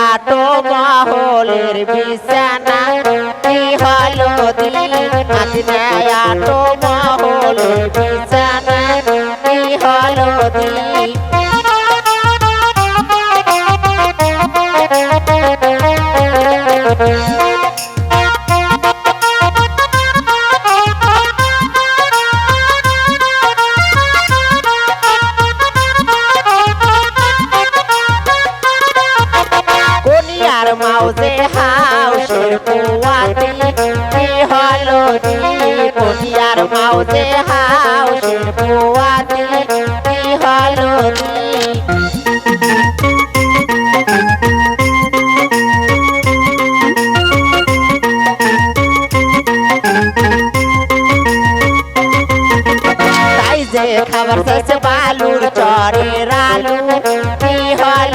আটো মহলের বিছানা কি হলো দিন আটো মহলের বিছানা কি হলো দিন? কোনিয়ার মাউসে হাউসের কুয়াতি কি হলো দি কোনিয়ার মাউসে হাউসের কুয়াতি কি হলো খাবার শেষে বালুর হলো দিলি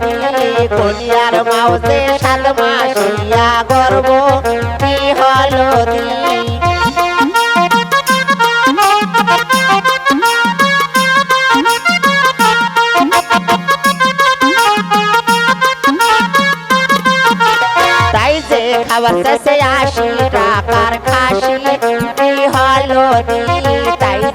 দিলি দুনিয়ার মাউসে সাত মাসিয়া গর্ব কি হলো দিলি তাই যে খাবার শেষে আসি টাকার খাসি কি হলো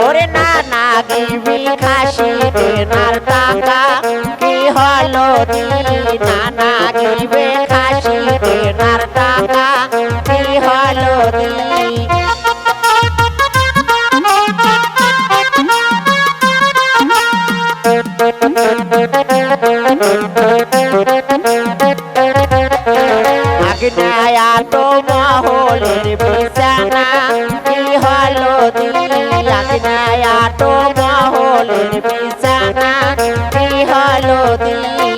ওরে না না গিবি খাসি দেনার টাকা কি হলো দিলি না না গিবে খাসি আগনায়া তো মহলের বিছানা, কি হলো দিলি আগনায়া তো মহলের বিছানা, কি হলো দিলি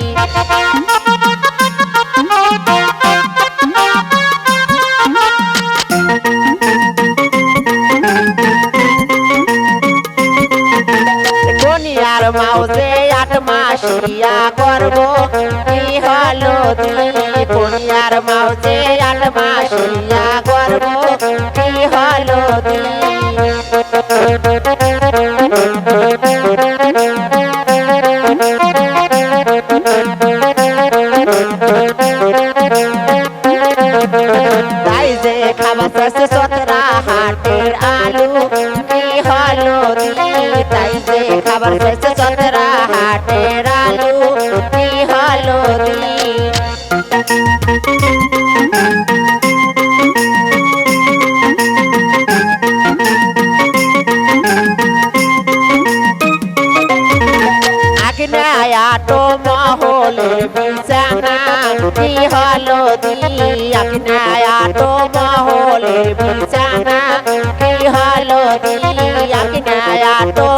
মাউসে আট মাসিয়া করব কি হলো দিলি মাউসে আট মাসিয়া করব কি হলো খাবার শেষে সতরা হাটের নেয়া তো মহলে বিছানা, কি হলো দিয়াক নেয়া তো মহলে বিছানা, কি হলো দিয়াক নেয়া তো